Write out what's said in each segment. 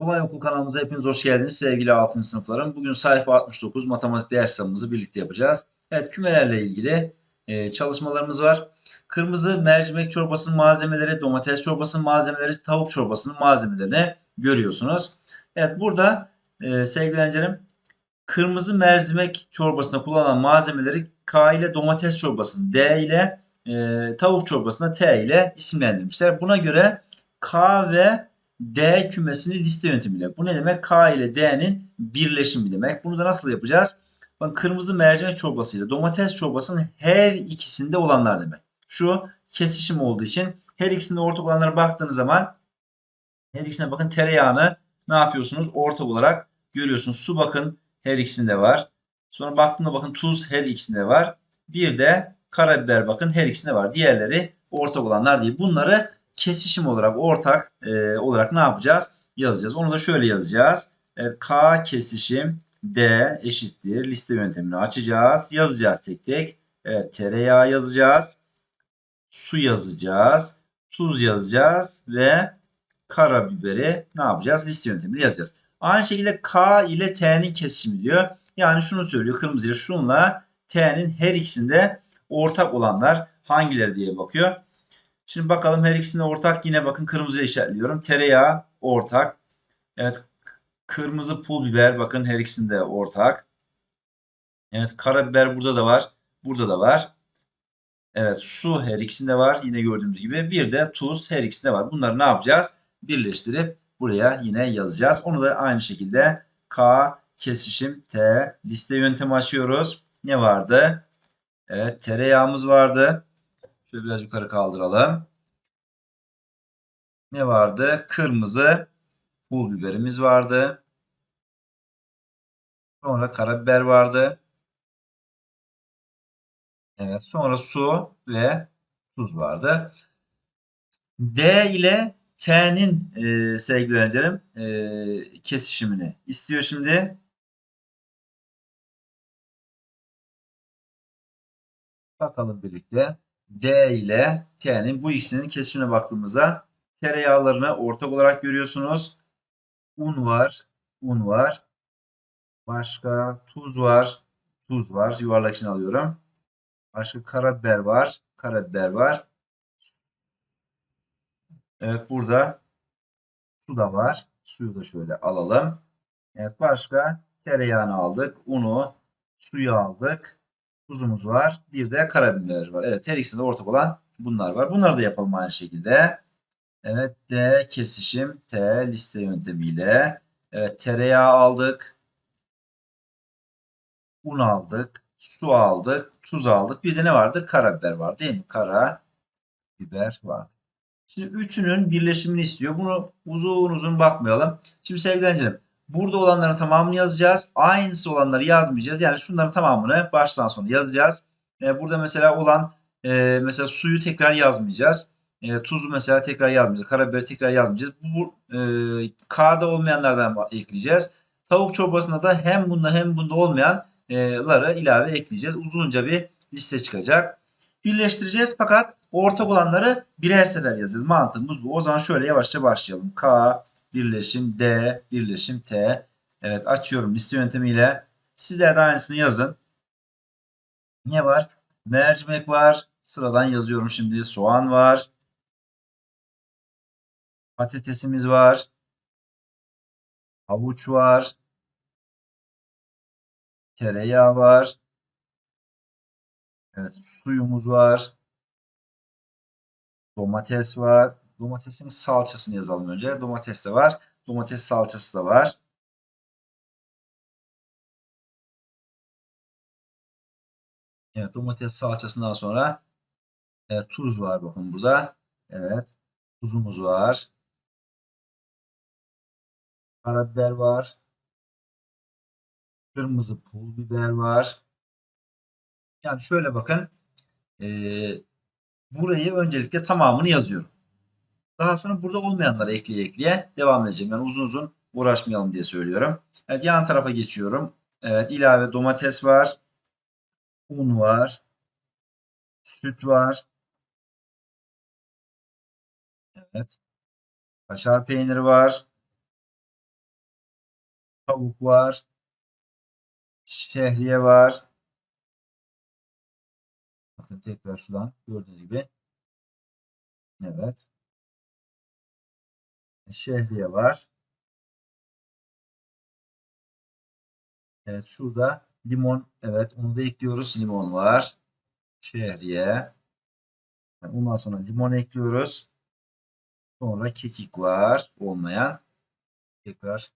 Kolay Okul kanalımıza hepiniz hoş geldiniz sevgili 6. sınıflarım. Bugün sayfa 69 matematik ders kitabımızı birlikte yapacağız. Evet kümelerle ilgili e, çalışmalarımız var. Kırmızı mercimek çorbasının malzemeleri, domates çorbasının malzemeleri, tavuk çorbasının malzemelerini görüyorsunuz. Evet burada e, sevgili öğrencilerim kırmızı mercimek çorbasında kullanılan malzemeleri K ile domates çorbasını, D ile e, tavuk çorbasını T ile isimlendirmişler. Buna göre K ve D kümesini liste yöntemiyle. Bu ne demek? K ile D'nin birleşimi demek. Bunu da nasıl yapacağız? Bakın kırmızı mercimek çorbası ile domates çorbasının her ikisinde olanlar demek. Şu kesişim olduğu için her ikisinde ortak olanlara baktığınız zaman her ikisine bakın tereyağını ne yapıyorsunuz? Ortak olarak görüyorsunuz. Su bakın her ikisinde var. Sonra baktığında bakın tuz her ikisinde var. Bir de karabiber bakın her ikisinde var. Diğerleri ortak olanlar değil. Bunları kesişim olarak ortak e, olarak ne yapacağız? Yazacağız. Onu da şöyle yazacağız. Evet, K kesişim D eşittir. Liste yöntemini açacağız. Yazacağız tek tek. Evet, tereyağı yazacağız. Su yazacağız. Tuz yazacağız ve karabiberi ne yapacağız? Liste yöntemini yazacağız. Aynı şekilde K ile T'nin kesişimi diyor. Yani şunu söylüyor. Kırmızı ile şunla T'nin her ikisinde ortak olanlar hangileri diye bakıyor. Şimdi bakalım her ikisinde ortak. Yine bakın kırmızı işaretliyorum. Tereyağı ortak. Evet. Kırmızı pul biber bakın her ikisinde ortak. Evet karabiber burada da var. Burada da var. Evet su her ikisinde var. Yine gördüğümüz gibi. Bir de tuz her ikisinde var. Bunları ne yapacağız? Birleştirip buraya yine yazacağız. Onu da aynı şekilde K kesişim T liste yöntemi açıyoruz. Ne vardı? Evet tereyağımız vardı. Şöyle biraz yukarı kaldıralım. Ne vardı? Kırmızı pul biberimiz vardı. Sonra karabiber vardı. Evet, sonra su ve tuz vardı. D ile T'nin e, sevgili öğrencilerim e, kesişimini istiyor şimdi. Bakalım birlikte. D ile T'nin bu ikisinin kesişimine baktığımızda tereyağlarını ortak olarak görüyorsunuz. Un var, un var. Başka tuz var, tuz var. Yuvarlak için alıyorum. Başka karabiber var, karabiber var. Evet burada su da var. Suyu da şöyle alalım. Evet başka tereyağını aldık, unu, suyu aldık tuzumuz var. Bir de karabiber var. Evet her ikisinde ortak olan bunlar var. Bunları da yapalım aynı şekilde. Evet D kesişim T liste yöntemiyle. Evet tereyağı aldık. Un aldık. Su aldık. Tuz aldık. Bir de ne vardı? Karabiber var değil mi? Kara biber var. Şimdi üçünün birleşimini istiyor. Bunu uzun uzun bakmayalım. Şimdi sevgili öğrencilerim Burada olanların tamamını yazacağız. Aynısı olanları yazmayacağız. Yani şunların tamamını baştan sona yazacağız. E, burada mesela olan e, mesela suyu tekrar yazmayacağız. E, tuzu mesela tekrar yazmayacağız. Karabiberi tekrar yazmayacağız. Bu, e, K'da olmayanlardan ekleyeceğiz. Tavuk çorbasında da hem bunda hem bunda olmayanları ilave ekleyeceğiz. Uzunca bir liste çıkacak. Birleştireceğiz fakat ortak olanları birer sefer yazacağız. Mantığımız bu. O zaman şöyle yavaşça başlayalım. K, birleşim D, birleşim T. Evet açıyorum liste yöntemiyle. Sizler de aynısını yazın. Ne var? Mercimek var. Sıradan yazıyorum şimdi. Soğan var. Patatesimiz var. Havuç var. Tereyağı var. Evet suyumuz var. Domates var. Domatesin salçasını yazalım önce. Domates de var. Domates salçası da var. Evet domates salçasından sonra evet, tuz var bakın burada. Evet tuzumuz var. Karabiber var. Kırmızı pul biber var. Yani şöyle bakın. E, burayı öncelikle tamamını yazıyorum. Daha sonra burada olmayanları ekleye ekleye devam edeceğim. Yani uzun uzun uğraşmayalım diye söylüyorum. Evet yan tarafa geçiyorum. Evet ilave domates var. Un var. Süt var. Evet. Kaşar peyniri var. Tavuk var. Şehriye var. Bakın tekrar şuradan gördüğünüz gibi. Evet. Şehriye var. Evet şurada limon. Evet onu da ekliyoruz. Limon var. Şehriye. Ondan sonra limon ekliyoruz. Sonra kekik var. Olmayan. Tekrar.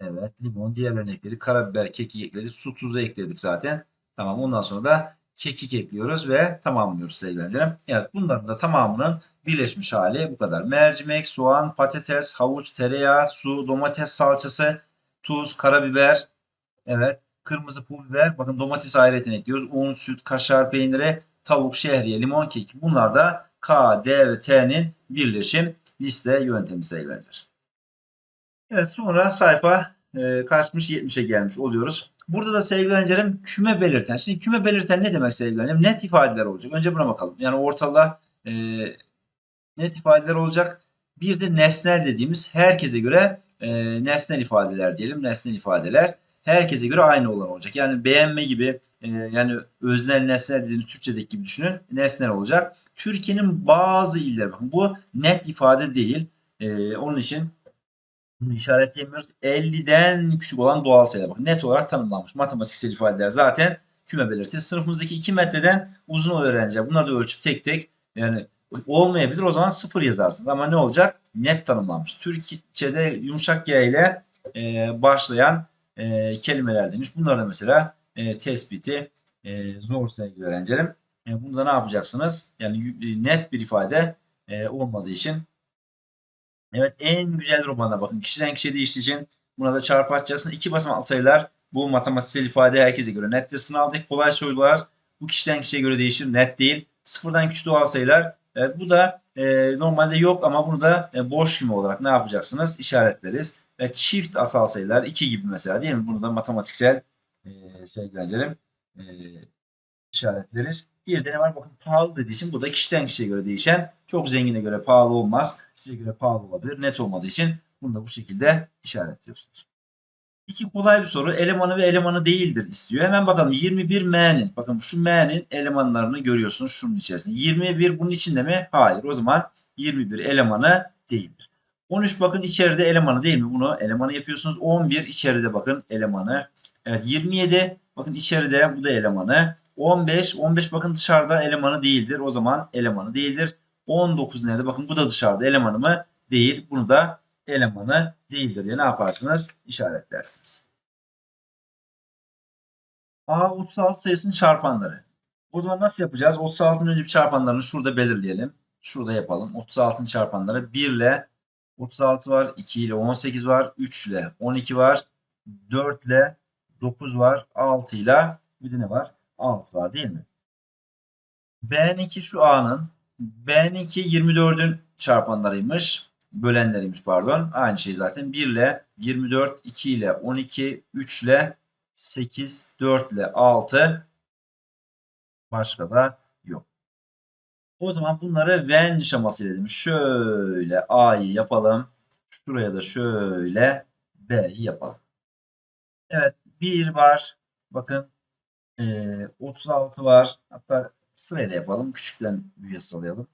Evet limon diğerlerini ekledik. Karabiber, kekik ekledik. Su, tuzu ekledik zaten. Tamam ondan sonra da kekik ekliyoruz ve tamamlıyoruz sevgilerim. Evet bunların da tamamının birleşmiş hali bu kadar. Mercimek, soğan, patates, havuç, tereyağı, su, domates salçası, tuz, karabiber, evet kırmızı pul biber, bakın domates ayrıyeten ekliyoruz. Un, süt, kaşar peyniri, tavuk, şehriye, limon keki. Bunlar da K, D ve T'nin birleşim liste yöntemi sevgiler. Evet sonra sayfa e, kaçmış 70'e gelmiş oluyoruz. Burada da sevgili öğrencilerim küme belirten. Şimdi küme belirten ne demek sevgili öğrencilerim? Net ifadeler olacak. Önce buna bakalım. Yani ortalığa e, net ifadeler olacak. Bir de nesnel dediğimiz herkese göre e, nesnel ifadeler diyelim. Nesnel ifadeler herkese göre aynı olan olacak. Yani beğenme gibi e, yani öznel nesnel dediğimiz Türkçedeki gibi düşünün. Nesnel olacak. Türkiye'nin bazı illeri bakın bu net ifade değil. E, onun için bunu işaretleyemiyoruz. 50'den küçük olan doğal sayılar. Bakın net olarak tanımlanmış. Matematiksel ifadeler zaten küme belirtir. Sınıfımızdaki 2 metreden uzun öğrenci. Bunları da ölçüp tek tek yani olmayabilir. O zaman sıfır yazarsınız. Ama ne olacak? Net tanımlanmış. Türkçe'de yumuşak G ile e, başlayan e, kelimeler demiş. Bunlar da mesela e, tespiti e, zor sevgili öğrencilerim. E, bunda ne yapacaksınız? Yani net bir ifade e, olmadığı için Evet en güzel romana bakın. Kişiden kişiye değiştiği buna da çarpı açacaksın. İki basamaklı sayılar bu matematiksel ifade herkese göre nettir. Sınavdaki kolay sorular bu kişiden kişiye göre değişir. Net değil. Sıfırdan küçük doğal sayılar. Evet, bu da e, normalde yok ama bunu da e, boş küme olarak ne yapacaksınız? İşaretleriz. Ve çift asal sayılar 2 gibi mesela değil mi? Bunu da matematiksel e, sevgilencelim e, işaretleriz. Bir de ne var? Bakın pahalı dediği için bu da kişiden kişiye göre değişen. Çok zengine göre pahalı olmaz. Size göre pahalı olabilir. Net olmadığı için bunu da bu şekilde işaretliyorsunuz. İki kolay bir soru. Elemanı ve elemanı değildir istiyor. Hemen bakalım 21M'nin. Bakın şu M'nin elemanlarını görüyorsunuz şunun içerisinde. 21 bunun içinde mi? Hayır. O zaman 21 elemanı değildir. 13 bakın içeride elemanı değil mi? Bunu elemanı yapıyorsunuz. 11 içeride bakın elemanı. Evet 27 bakın içeride bu da elemanı. 15, 15 bakın dışarıda elemanı değildir. O zaman elemanı değildir. 19 nerede? Bakın bu da dışarıda elemanı mı? Değil. Bunu da elemanı değildir diye ne yaparsınız? İşaretlersiniz. A 36 sayısının çarpanları. O zaman nasıl yapacağız? 36'nın önce bir çarpanlarını şurada belirleyelim. Şurada yapalım. 36'nın çarpanları 1 ile 36 var, 2 ile 18 var, 3 ile 12 var, 4 ile 9 var, 6 ile bir de ne var? 6 var değil mi? B2 şu A'nın B2 24'ün çarpanlarıymış. Bölenleriymiş pardon. Aynı şey zaten. 1 ile 24, 2 ile 12, 3 ile 8, 4 ile 6 başka da yok. O zaman bunları Venn şeması dedim. Şöyle A'yı yapalım. Şuraya da şöyle B'yi yapalım. Evet 1 var. Bakın e, 36 var. Hatta sırayla yapalım. Küçükten büyüğe sıralayalım.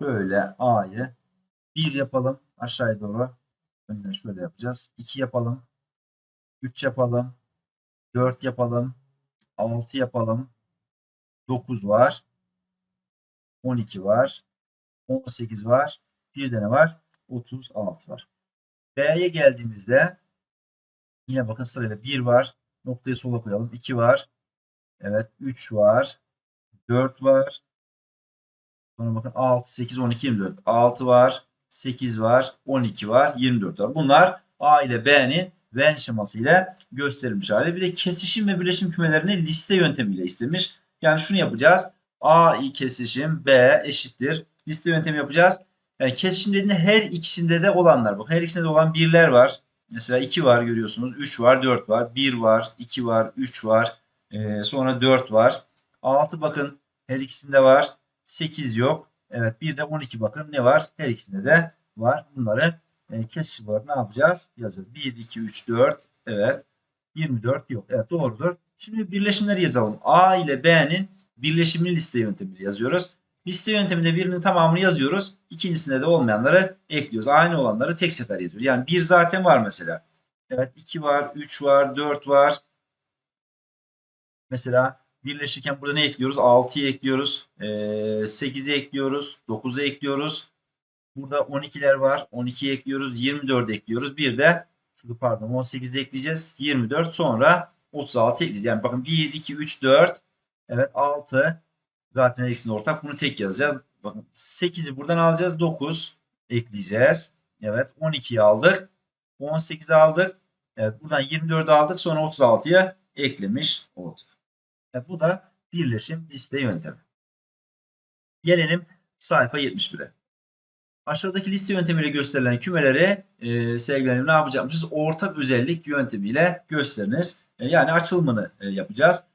Böyle A'yı 1 yapalım. Aşağıya doğru. Önüne şöyle yapacağız. 2 yapalım. 3 yapalım. 4 yapalım. 6 yapalım. 9 var. 12 var. 18 var. Bir de var? 36 var. B'ye geldiğimizde yine bakın sırayla 1 var. Noktayı sola koyalım. 2 var. Evet 3 var. 4 var. Sonra bakın 6, 8, 12, 24. 6 var. 8 var. 12 var. 24 var. Bunlar A ile B'nin Venn şeması ile gösterilmiş hali. Bir de kesişim ve birleşim kümelerini liste yöntemiyle istemiş. Yani şunu yapacağız. A kesişim B eşittir. Liste yöntemi yapacağız. Yani kesişim dediğinde her ikisinde de olanlar. Bak her ikisinde de olan birler var. Mesela 2 var görüyorsunuz. 3 var, 4 var. 1 var, 2 var, 3 var. Ee, sonra 4 var. 6 bakın her ikisinde var. 8 yok. Evet bir de 12 bakın ne var? Her ikisinde de var. Bunları e, kesişim olarak ne yapacağız? Yazacağız. 1, 2, 3, 4. Evet. 24 yok. Evet doğrudur. Şimdi birleşimleri yazalım. A ile B'nin birleşimini liste yöntemiyle yazıyoruz. Liste yönteminde birinin tamamını yazıyoruz. İkincisinde de olmayanları ekliyoruz. Aynı olanları tek sefer yazıyoruz. Yani bir zaten var mesela. Evet 2 var, 3 var, 4 var. Mesela birleşirken burada ne ekliyoruz? 6'yı ekliyoruz. Ee, 8'i ekliyoruz. 9'u ekliyoruz. Burada 12'ler var. 12'yi ekliyoruz. 24 ekliyoruz. Bir de pardon 18'i ekleyeceğiz. 24 sonra 36 ekleyeceğiz. Yani bakın 1, 2, 3, 4. Evet 6. Zaten ikisinde ortak. Bunu tek yazacağız. Bakın 8'i buradan alacağız. 9 ekleyeceğiz. Evet 12'yi aldık. 18'i aldık. Evet buradan 24'ü aldık. Sonra 36'ya eklemiş olduk. Evet, bu da birleşim liste yöntemi. Gelelim sayfa 71'e. Aşağıdaki liste yöntemiyle gösterilen kümelere e, sevgilerim ne yapacakmışız? Ortak özellik yöntemiyle gösteriniz. E, yani açılımını e, yapacağız.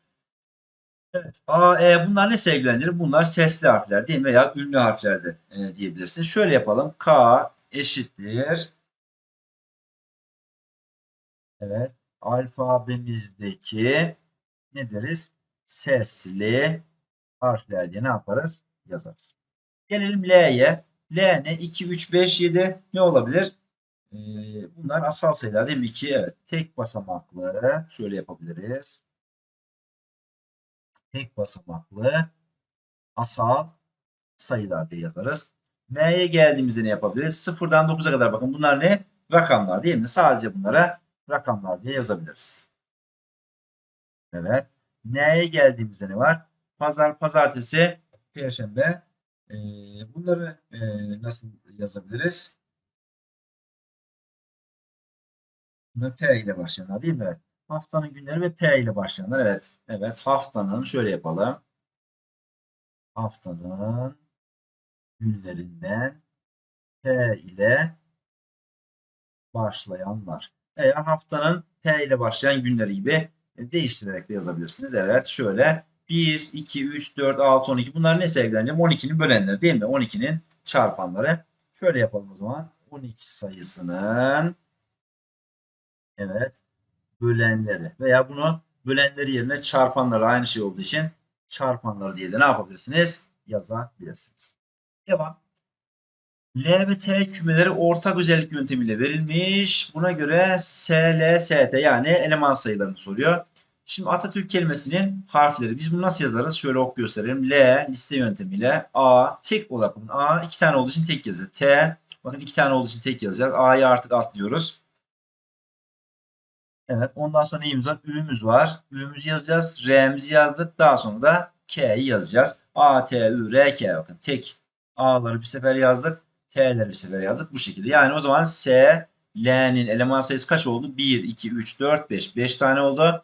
Evet. A, E bunlar ne sevgilendirir? Bunlar sesli harfler değil mi? Veya ünlü harfler de e, diyebilirsiniz. Şöyle yapalım. K eşittir. Evet. Alfabemizdeki ne deriz? Sesli harfler diye ne yaparız? Yazarız. Gelelim L'ye. L ne? 2, 3, 5, 7 ne olabilir? Ee, bunlar asal sayılar değil mi? 2 evet. Tek basamaklı. Şöyle yapabiliriz tek basamaklı asal sayılar diye yazarız. M'ye geldiğimizde ne yapabiliriz? 0'dan 9'a kadar bakın bunlar ne? Rakamlar değil mi? Sadece bunlara rakamlar diye yazabiliriz. Evet. N'ye geldiğimizde ne var? Pazar, pazartesi, perşembe. Ee, bunları e, nasıl yazabiliriz? Bunlar P ile başlayanlar değil mi? Evet. Haftanın günleri ve P ile başlayanlar. Evet. Evet. Haftanın şöyle yapalım. Haftanın günlerinden P ile başlayanlar. Veya haftanın P ile başlayan günleri gibi değiştirerek de yazabilirsiniz. Evet. Şöyle 1, 2, 3, 4, 6, 12. Bunlar ne sevgileneceğim? 12'nin bölenleri değil mi? 12'nin çarpanları. Şöyle yapalım o zaman. 12 sayısının evet bölenleri veya bunu bölenleri yerine çarpanları aynı şey olduğu için çarpanları diye de ne yapabilirsiniz? Yazabilirsiniz. Devam. L ve T kümeleri ortak özellik yöntemiyle verilmiş. Buna göre S, L, S, T yani eleman sayılarını soruyor. Şimdi Atatürk kelimesinin harfleri. Biz bunu nasıl yazarız? Şöyle ok gösterelim. L liste yöntemiyle A tek olarak. A iki tane olduğu için tek yazıyor. T bakın iki tane olduğu için tek yazacak. A'yı artık atlıyoruz. Evet. Ondan sonra neyimiz var? Ü'müz var. Ü'müzü yazacağız. R'mizi yazdık. Daha sonra da K'yi yazacağız. A, T, Ü, R, K. Bakın tek A'ları bir sefer yazdık. T'leri bir sefer yazdık. Bu şekilde. Yani o zaman S, L'nin eleman sayısı kaç oldu? 1, 2, 3, 4, 5. 5 tane oldu.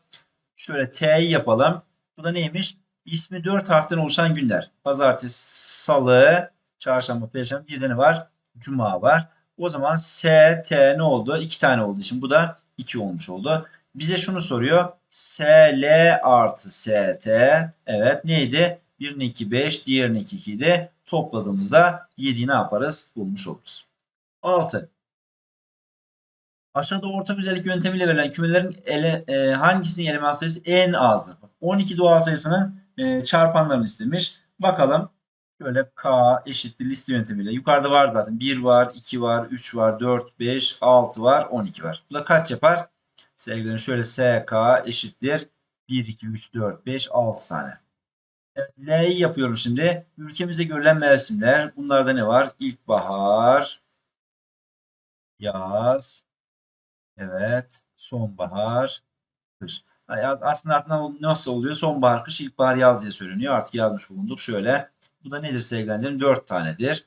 Şöyle T'yi yapalım. Bu da neymiş? İsmi 4 harften oluşan günler. Pazartesi, salı, çarşamba, perşembe. Bir de ne var? Cuma var. O zaman S, T ne oldu? 2 tane olduğu için bu da 2 olmuş oldu. Bize şunu soruyor. SL artı ST. Evet neydi? Birinin 2 5, diğerinin 2 2 idi. Topladığımızda 7'yi ne yaparız? Bulmuş oluruz. 6. Aşağıda ortak özellik yöntemiyle verilen kümelerin ele, e, hangisinin eleman sayısı en azdır? 12 doğal sayısının e, çarpanlarını istemiş. Bakalım. Şöyle K eşittir liste yöntemiyle. Yukarıda var zaten. 1 var, 2 var, 3 var, 4, 5, 6 var, 12 var. Bu da kaç yapar? Sevgilerim şöyle SK eşittir. 1, 2, 3, 4, 5, 6 tane. Evet, L'yi yapıyorum şimdi. Ülkemizde görülen mevsimler. Bunlarda ne var? İlkbahar, yaz, evet, sonbahar, kış. Aslında ardından nasıl oluyor? Sonbahar, kış, ilkbahar, yaz diye söyleniyor. Artık yazmış bulunduk. Şöyle bu da nedir sevgilerim? 4 tanedir.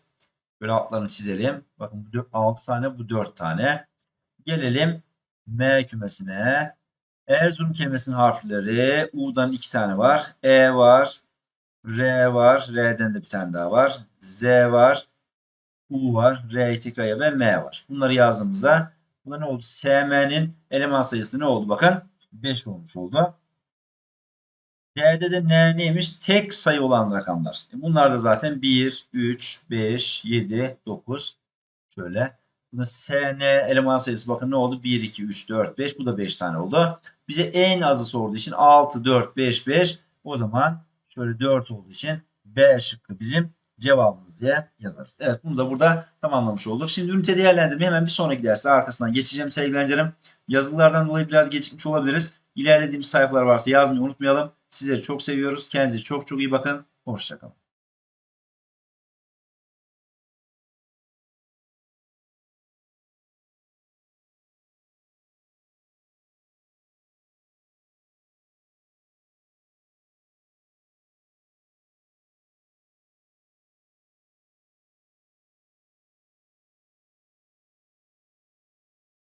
Böyle altlarını çizelim. Bakın bu 6 tane bu 4 tane. Gelelim M kümesine. Erzurum kelimesinin harfleri U'dan 2 tane var. E var. R var. R'den de bir tane daha var. Z var. U var, R tekrar ve M var. Bunları yazdığımızda bunda ne oldu? SM'nin eleman sayısı ne oldu? Bakın 5 olmuş oldu. D'de de ne neymiş? Tek sayı olan rakamlar. E bunlar da zaten 1, 3, 5, 7, 9. Şöyle. Bunda SN eleman sayısı bakın ne oldu? 1, 2, 3, 4, 5. Bu da 5 tane oldu. Bize en azı sorduğu için 6, 4, 5, 5. O zaman şöyle 4 olduğu için B şıkkı bizim cevabımız diye yazarız. Evet bunu da burada tamamlamış olduk. Şimdi ünite değerlendirme hemen bir sonraki derse arkasından geçeceğim sevgili öğrencilerim. Yazılardan dolayı biraz gecikmiş olabiliriz. İlerlediğimiz sayfalar varsa yazmayı unutmayalım. Sizleri çok seviyoruz. Kendinize çok çok iyi bakın. Hoşçakalın.